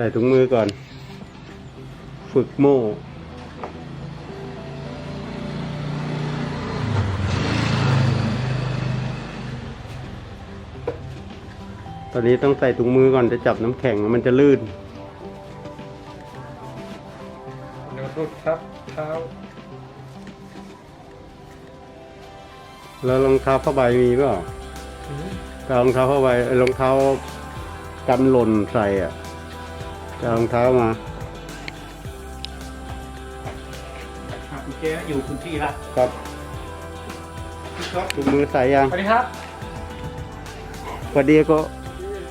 ใส่ถุงมือก่อน ฝึกโม่ตอนนี้ต้องใส่ถุงมือก่อนจะจับน้ำแข็งมันจะลื่นเดี๋ยวรุดครับเท้า แล้วรองเท้าผ้าใบมีเปล่าอืมแต่รองเท้าผ้าใบเอ้ยรองเท้ากันหล่นใส่อะ จะเอารองเท้ามาอะคุณเจอยู่คุณที่ละครับถุงมือใส่ยังสวัสดีครับพอดีก็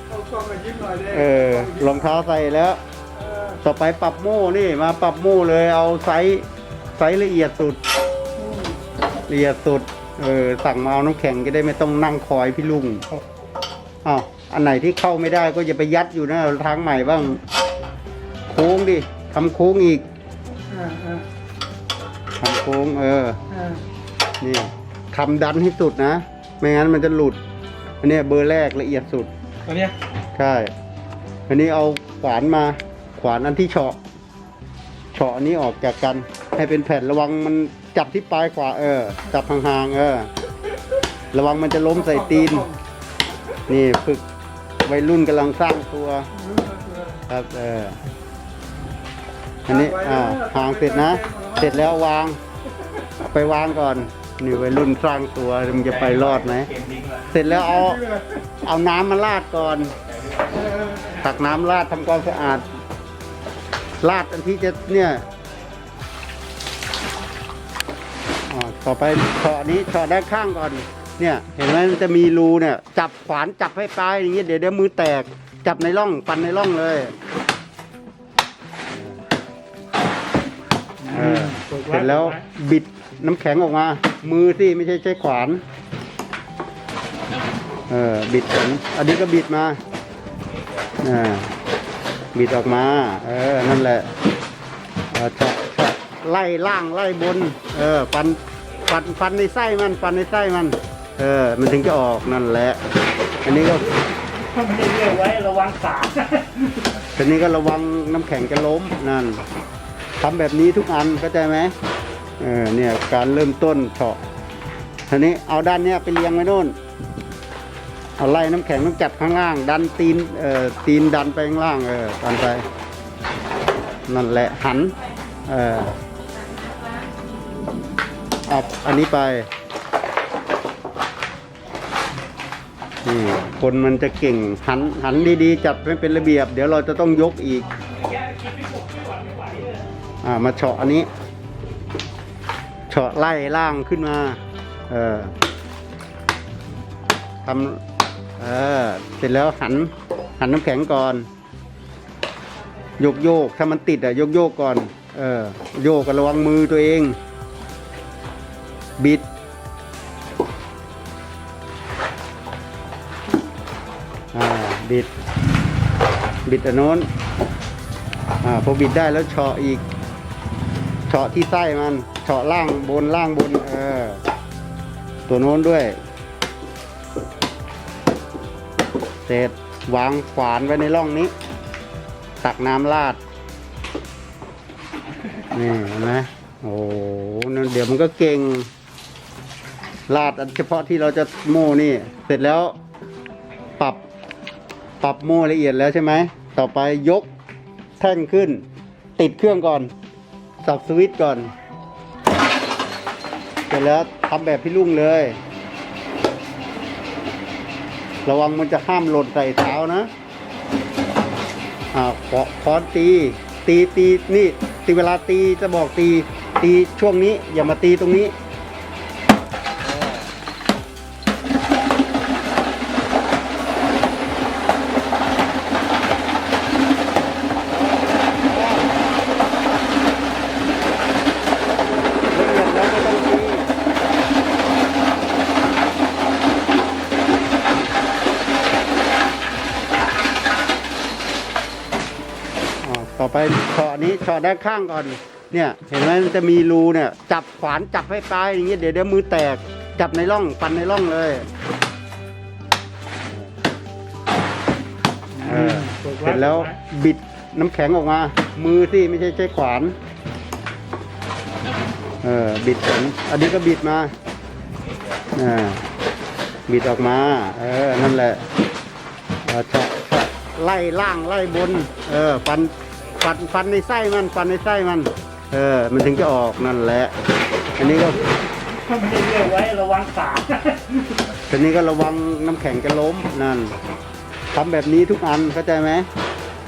เข้ากล้องมายิ้มหน่อยดิเออรองเท้าใส่แล้ว เออต่อไปปรับโม่นี่มาปรับโม่เลยเอาไซส์ไซส์ละเอียดสุด ละเอียดสุดเออสั่งมาเอาน้ำแข็งจะได้ไม่ต้องนั่งคอยพี่ลุงอ้าวอันไหนที่เข้าไม่ได้ก็อย่าไปยัดอยู่นะทางใหม่บ้างโค้งดิทำโค้งอีกอ่าอ่าทำโค้งเออ อ่านี่ทำดันให้สุดนะ ไม่งั้นมันจะหลุด อันเนี้ยเบอร์แรกละเอียดสุด ตัวเนี้ยใช่ อันนี้เอาขวานมา ขวานอันที่เฉาะ เฉาะอันนี้ออกจากกัน ให้เป็นแผ่นระวังมันจับที่ปลายขวาเออ จับห่างๆเออ ระวังมันจะล้มใส่ตีน นี่ฝึกวัยรุ่นกำลังสร้างตัวครับเออ อันนี้อ่าหางเสร็จนะ เสร็จแล้ววางไปวางก่อน นี่วัยรุ่นสร้างตัวมันจะไปรอดไหมเสร็จแล้วเอาเอาน้ำมาราดก่อน ตักน้ำราดทำความสะอาดราดอันที่จะเนี่ยอ่าต่อไปเฉาะนี้เฉาะด้านข้างก่อน เนี่ย เห็นไหมมันจะมีรูเนี่ย จับขวานจับให้ปลายอย่างเงี้ยเดี๋ยวเดี๋ยวมือแตก จับในร่องปันในร่องเลย เสร็จแล้วบิดน้ำแข็งออกมา มือสิไม่ใช่ใช้ขวาน เออบิดขนอันนี้ก็บิดมาอ่าบิดออกมา เออ นั่นแหละเออเจาะเจาะไล่ล่างไล่บน เออ ฟัน ฟัน ฟันในไส้มัน ฟันในไส้มัน เออ มันถึงจะออกนั่นแหละ อันนี้ก็ไม่ได้เรียกไว้ระวังสารอันนี้ก็ระวังน้ำแข็งจะล้มนั่น ทำแบบนี้ทุกอันเข้าใจไหมเออเนี่ยการเริ่มต้นเฉาะทีนี้เอาด้านเนี้ยไปเรียงไว้โน่นเอาไล่น้ำแข็งต้องจับข้างล่าง ดันตีนเอ่อตีนดันไปข้างล่างเออดันไปนั่นแหละหันเออเอาอันนี้ไปนี่คนมันจะเก่งหันหันดีๆ จับให้เป็นระเบียบ เดี๋ยวเราจะต้องยกอีก อ่ามาเฉาะอันนี้เฉาะไล่ล่างขึ้นมา เออทำเออเสร็จแล้วหันหันน้ำแข็งก่อนโยกโยกถ้ามันติดอะโยกโยกก่อน เออโยกกระวังมือตัวเอง บิด อ่าบิด บิดอันโน้นอ่าพอบิดได้แล้วเฉาะอีก เฉาะที่ไส้มันเฉาะล่างบนล่างบน เออ ตัวโน้นด้วย เสร็จวางขวานไว้ในร่องนี้ ตักน้ำราด นี่เห็นไหมโอ้โหนั่นเดี๋ยวมันก็เก่งราดอันเฉพาะที่เราจะโม่นี่ เสร็จแล้วปรับปรับโม่ละเอียดแล้วใช่ไหม ต่อไปยกแท่งขึ้น ติดเครื่องก่อน สับสวิตช์ก่อน เสร็จแล้วทำแบบพี่ลุงเลย ระวังมันจะห้ามหล่นใส่เท้านะอ่าขอค้อนตี ตีตีนี่ตีเวลาตีจะบอกตี ตีช่วงนี้ อย่ามาตีตรงนี้ ละเอียดแล้วไม่ต้องตีอ่าต่อ ไปเฉาะนี้เฉาะด้านข้างก่อน เนี่ยเห็นไหมมันจะมีรูเนี่ยจับขวานจับให้ปลายอย่างเงี้ยเดี๋ยวเดี๋ยวมือแตกจับในร่องปันในร่องเลยเออเสร็จแล้วบิดน้ำแข็งออกมา มือสิไม่ใช่ใช้ขวานเออบิดอันอันนี้ก็บิดมาอ่าบิดออกมา เออ นั่นแหละเออเฉาะเฉาะไล่ล่างไล่บน เออ ฟัน ฟันฟันในไส้มันฟันในไส้มัน เออ มันถึงจะออกนั่นแหละ อันนี้ก็ถ้าไม่ได้เลือกไว้ระวังสามทีนี้ก็ระวังน้ำแข็งจะล้มนั่นทำแบบนี้ทุกอันเข้าใจไหม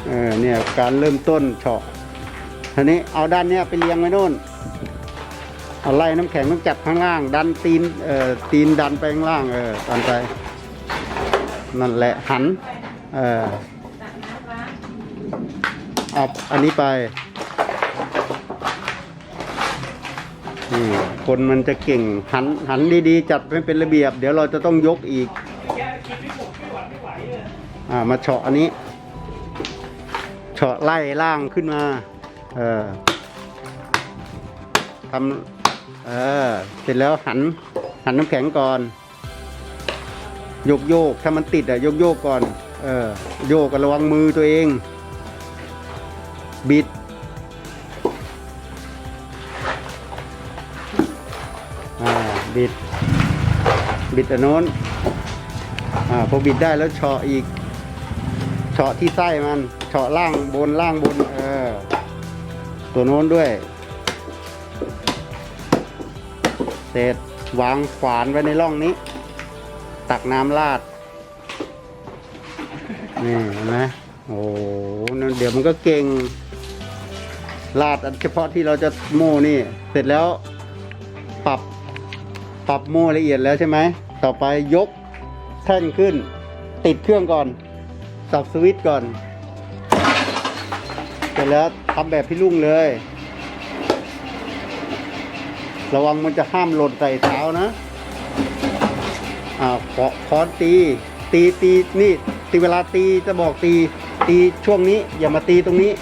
เออเนี่ยการเริ่มต้นเฉาะทีนี้เอาด้านเนี้ยไปเรียงไว้โน่นเอาไล่น้ำแข็งต้องจับข้างล่าง ดันตีนเอ่อตีนดันไปข้างล่างเออดันไปนั่นแหละหันเออ เอาอันนี้ไป นี่คนมันจะเก่งหันหันดีๆ จัดให้เป็นระเบียบ เดี๋ยวเราจะต้องยกอีก อ่ามาเฉาะอันนี้ เฉาะไล่ล่างขึ้นมา เออทำเออ เสร็จแล้วหัน หันน้ำแข็งก่อน โยกโยกถ้ามันติดอะโยกโยกก่อน เออ โยกกันระวังมือตัวเอง บิด อ่า บิด บิดอันโน้น อ่า พอบิดได้แล้วเฉาะอีก เฉาะที่ไส้มัน เฉาะล่างบนล่างบน เออ ตัวโน้นด้วย เสร็จ วางขวานไว้ในร่องนี้ ตักน้ำราด นี่เห็นไหมโอ้โห เดี๋ยวมันก็เก่ง ราดอันเฉพาะที่เราจะโม่นี่ เสร็จแล้วปรับปรับโม่ละเอียดแล้วใช่ไหม ต่อไปยกแท่นขึ้น ติดเครื่องก่อน สับสวิตช์ก่อน เสร็จแล้วทำแบบพี่ลุงเลย ระวังมันจะห้ามหล่นใส่เท้านะอ่าขอค้อนตี ตีตีนี่ตีเวลาตีจะบอกตี ตีช่วงนี้ อย่ามาตีตรงนี้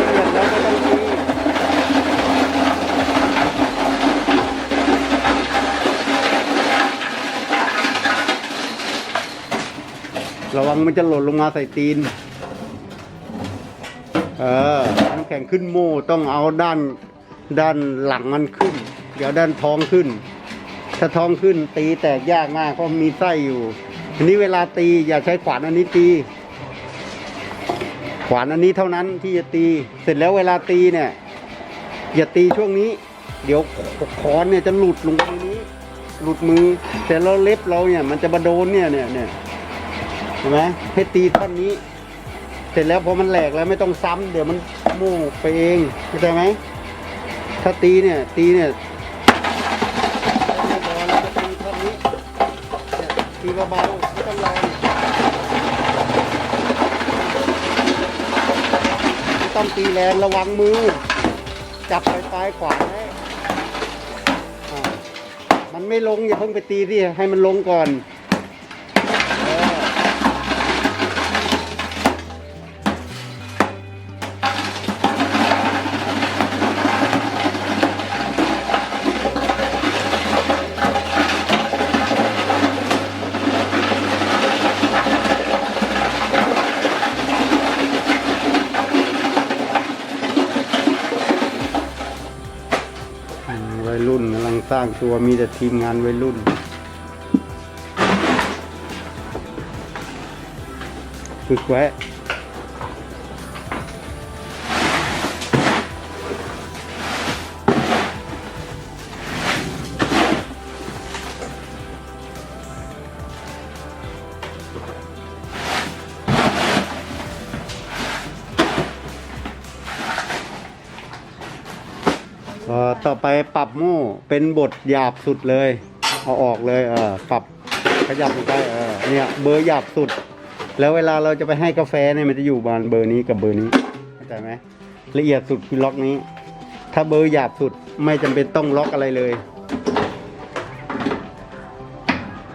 ละเอียดแล้วก็ต้องตี ระวังมันจะหล่นลงมาใส่ตีน เออน้ำแข็งขึ้นโม่ต้องเอาด้านด้านหลังมันขึ้น เดี๋ยวด้านท้องขึ้น ถ้าท้องขึ้นตีแตกยากมากเพราะมีไส้อยู่ทีนี้เวลาตีอย่าใช้ขวานอันนี้ตี ขวานอันนี้เท่านั้นที่จะตี เสร็จแล้วเวลาตีเนี่ย อย่าตีช่วงนี้ เดี๋ยวคอนเนี่ยจะหลุดลงไปในนี้ หลุดมือเสร็จแล้วเล็บเราเนี่ย มันจะมาโดนเนี่ยเนี่ยเนี่ย ห็นไหมให้ตีท่อนนี้ เสร็จแล้วพอมันแหลกแล้วไม่ต้องซ้ำเดี๋ยวมันโม่ไปเองเข้าใจไหมถ้าตีเนี่ย ตีเนี่ยไม่พอเราจะตีท่อนนี้เนี่ยตีเบาๆไม่ต้องแรงไม่ต้องตีแรงระวังมือ จับไปลายขวาไว้มันไม่ลงอย่าเพิ่งไปตีสิให้มันลงก่อน สร้างตัวมีแต่ทีมงานวัยรุ่น ฝึกไว้ ไปปรับโม่เป็นบทหยาบสุดเลย เอาออกเลยเออปรับขยับลงไปเออเนี่ยเบอร์หยาบสุด แล้วเวลาเราจะไปให้กาแฟเนี่ยมันจะอยู่บานเบอร์นี้กับเบอร์นี้เข้าใจไหมละเอียดสุดคือล็อกนี้ ถ้าเบอร์หยาบสุดไม่จำเป็นต้องล็อกอะไรเลย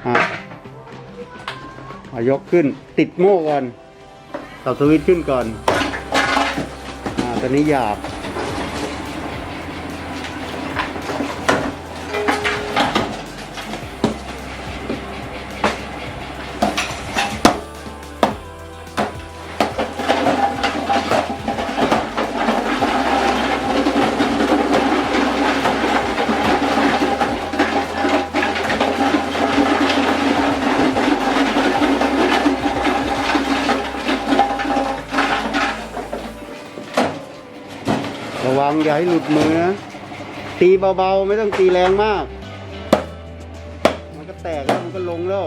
อะเอายกขึ้นติดโม่ก่อนตับสวิตช์ขึ้นก่อน อ่าตัวนี้หยาบ วังอย่าให้หลุดมือนะตีเบาๆ ไม่ต้องตีแรงมาก มันก็แตกแล้วมันก็ลงแล้ว